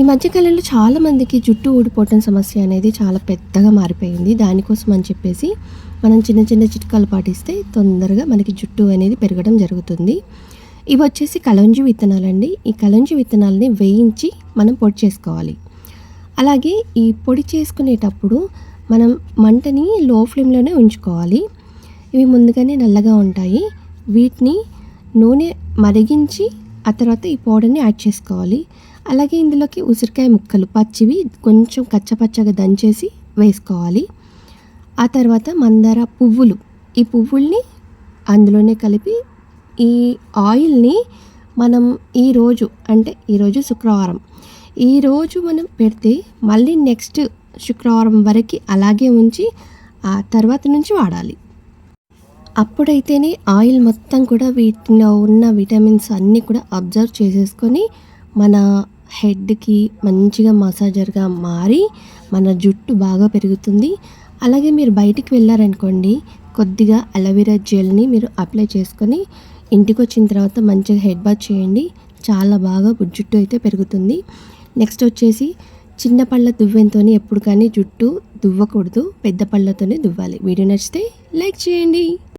ఈ మధ్యకాలంలో చాలామందికి జుట్టు ఊడిపోవటం సమస్య అనేది చాలా పెద్దగా మారిపోయింది. దానికోసం అని చెప్పేసి మనం చిన్న చిన్న చిట్కాలు పాటిస్తే తొందరగా మనకి జుట్టు అనేది పెరగడం జరుగుతుంది. ఇవి వచ్చేసి కలంజి విత్తనాలండి. ఈ కలంజి విత్తనాలని వేయించి మనం పొడి చేసుకోవాలి. అలాగే ఈ పొడి చేసుకునేటప్పుడు మనం మంటని లో ఫ్లేమ్లోనే ఉంచుకోవాలి. ఇవి ముందుగానే నల్లగా ఉంటాయి. వీటిని నూనె మరిగించి ఆ తర్వాత ఈ పౌడర్ని యాడ్ చేసుకోవాలి. అలాగే ఇందులోకి ఉసిరికాయ ముక్కలు పచ్చివి కొంచెం కచ్చపచ్చగా దంచేసి వేసుకోవాలి. ఆ తర్వాత మందార పువ్వులు. ఈ పువ్వుల్ని అందులోనే కలిపి ఈ ఆయిల్ని మనం ఈరోజు అంటే ఈరోజు శుక్రవారం. ఈరోజు మనం పెడితే మళ్ళీ నెక్స్ట్ శుక్రవారం వరకు అలాగే ఉంచి ఆ తర్వాత నుంచి వాడాలి. అప్పుడైతేనే ఆయిల్ మొత్తం కూడా వీటిలో ఉన్న విటమిన్స్ అన్నీ కూడా అబ్జర్వ్ చేసేసుకొని మన హెడ్కి మంచిగా మసాజర్గా మారి మన జుట్టు బాగా పెరుగుతుంది. అలాగే మీరు బయటికి వెళ్ళారనుకోండి కొద్దిగా అలోవెరా జెల్ని మీరు అప్లై చేసుకొని ఇంటికి వచ్చిన తర్వాత మంచిగా హెడ్ బాత్ చేయండి. చాలా బాగా జుట్టు అయితే పెరుగుతుంది. నెక్స్ట్ వచ్చేసి చిన్న పళ్ళ దువ్వెంతో ఎప్పుడు కానీ జుట్టు దువ్వకూడదు. పెద్ద పళ్ళతోనే దువ్వాలి. వీడియో నచ్చితే లైక్ చేయండి.